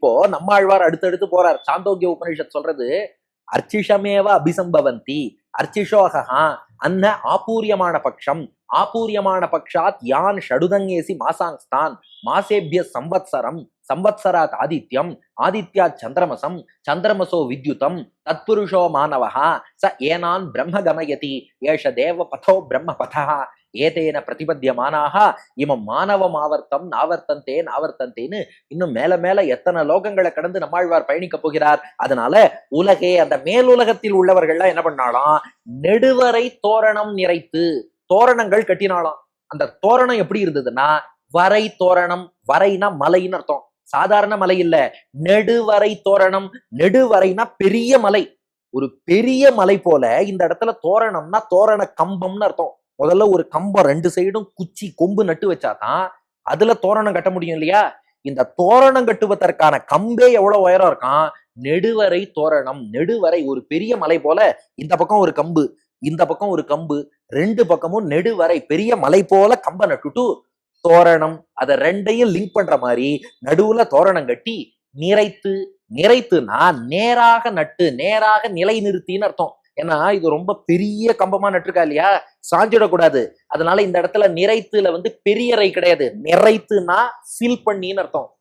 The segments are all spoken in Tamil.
இப்போ நம்மாழ்வார் அடுத்தடுத்து போறார். சாந்தோக்கிய உபநிஷத் சொல்றது அர்ச்சிஷமேவ அபிசம்பவந்தி அர்ச்சிஷோகா அன்ன ஆபூரியமான பட்சம் ஆபூரியமான பக்ஷாத் யான் ஷடுதங்கேசி மாசாங்ஸ்தான் மாசேபிய சம்வத்சரம் சம்வத்சராத் ஆதித்யம் ஆதித்யா சந்திரமசம் சந்திரமசோ வித்யுதம் தத்புருஷோ மாணவः ச ஏனான் பிரம்ம கமயதி ஏஷ தேவ பதோ பிரம்ம பதா ஏதேன பிரதிபத்தியமானாக இமம் மாணவம் ஆவர்த்தம் நாவர்த்தந்தே நாவர்த்தந்தேன்னு இன்னும் மேல மேல எத்தனை லோகங்களை கடந்து நம்மாழ்வார் பயணிக்க போகிறார். அதனால உலகே அந்த மேலுலகத்தில் உள்ளவர்கள்லாம் என்ன பண்ணாலாம்? நெடுவரை தோரணம் நிறைத்து தோரணங்கள் கட்டினாலாம். அந்த தோரணம் எப்படி இருந்ததுன்னா வரை தோரணம் வரைனா மலைன்னு அர்த்தம். சாதாரண மலை இல்ல. நெடுவரை தோரணம் நெடுவரைனா பெரிய மலை. ஒரு பெரிய மலை போல இந்த இடத்துல தோரணம்னா தோரண கம்பம்னு அர்த்தம். முதல்ல ஒரு கம்பம் ரெண்டு சைடும் குச்சி கொம்பு நட்டு வச்சாதான் அதுல தோரணம் கட்ட முடியும் இல்லையா? இந்த தோரணம் கட்டுவதற்கான கம்பே எவ்வளவு உயரம் இருக்கான்? நெடுவரை தோரணம். நெடுவரை ஒரு பெரிய மலை போல இந்த பக்கம் ஒரு கம்பு இந்த பக்கம் ஒரு கம்பு ரெண்டு பக்கமும் நெடுவரை பெரிய மலை போல கம்ப நட்டுட்டு தோரணம். அதை ரெண்டையும் லிங்க் பண்ற மாதிரி நடுவுல தோரணம் கட்டி நிறைத்து நிறைத்துனா நேராக நட்டு நேராக நிலை நிறுத்தின்னு அர்த்தம். ஏன்னா இது ரொம்ப பெரிய கம்பமா நட்டுருக்கா இல்லையா? சாஞ்சிடக்கூடாது. அதனால இந்த இடத்துல நிறைத்துல வந்து பெரியறை கிடையாது. நிறைத்துனா சீல் பண்ணின்னு அர்த்தம்.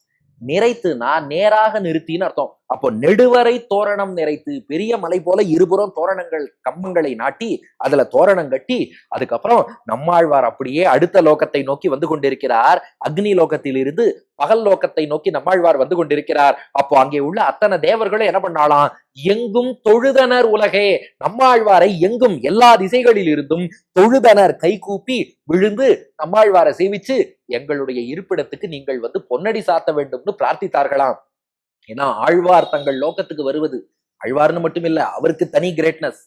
நிறைத்துனா நேராக நிறுத்தின்னு அர்த்தம். அப்போ நெடுவரை தோரணம் நிறைத்து பெரிய மலை போல இருபுறம் தோரணங்கள் கம்பங்களை நாட்டி அதுல தோரணம் கட்டி அதுக்கப்புறம் நம்மாழ்வார் அப்படியே அடுத்த லோகத்தை நோக்கி வந்து கொண்டிருக்கிறார். அக்னி லோகத்தில் இருந்து பகல் லோகத்தை நோக்கி நம்மாழ்வார் வந்து கொண்டிருக்கிறார். அப்போ அங்கே உள்ள அத்தனை தேவர்களும் என்ன பண்ணாலாம்? எங்கும் தொழுதனர் உலகே. நம்மாழ்வாரை எங்கும் எல்லா திசைகளில் இருந்தும் தொழுதனர் கைகூப்பி விழுந்து நம்மாழ்வாரை சேவிச்சு எங்களுடைய இருப்பிடத்துக்கு நீங்கள் வந்து பொன்னடி சாத்த வேண்டும்னு பிரார்த்தித்தார்களாம். ஏன்னா ஆழ்வார் தங்கள் லோகத்துக்கு வருவது ஆழ்வார்னு மட்டுமில்ல அவருக்கு தனி கிரேட்னஸ்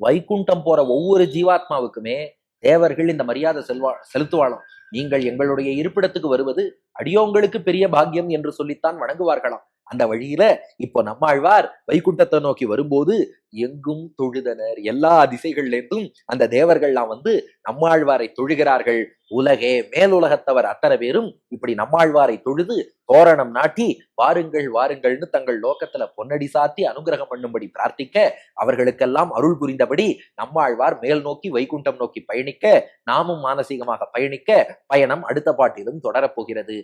வைகுண்டம் போற ஒவ்வொரு ஜீவாத்மாவுக்குமே தேவர்கள் இந்த மரியாதை செல்வா செலுத்துவாளாம். நீங்கள் எங்களுடைய இருப்பிடத்துக்கு வருவது அடியோங்களுக்கு பெரிய பாக்கியம் என்று சொல்லித்தான் வணங்குவார்களாம். அந்த வழியில இப்போ நம்மாழ்வார் வைகுண்டத்தை நோக்கி வரும்போது எங்கும் தொழுதனர். எல்லா திசைகள்லேருந்தும் அந்த தேவர்கள்லாம் வந்து நம்மாழ்வாரை தொழுகிறார்கள். உலகே மேலுலகத்தவர் அத்தனை பேரும் இப்படி நம்மாழ்வாரை தொழுது தோரணம் நாட்டி வாருங்கள் வாருங்கள்னு தங்கள் லோக்கத்துல பொன்னடி சாத்தி அனுகிரகம் பண்ணும்படி பிரார்த்திக்க அவர்களுக்கெல்லாம் அருள் புரிந்தபடி நம்மாழ்வார் மேல் நோக்கி வைகுண்டம் நோக்கி பயணிக்க நாமும் மானசீகமாக பயணிக்க பயணம் அடுத்த பாட்டிலும் தொடரப்போகிறது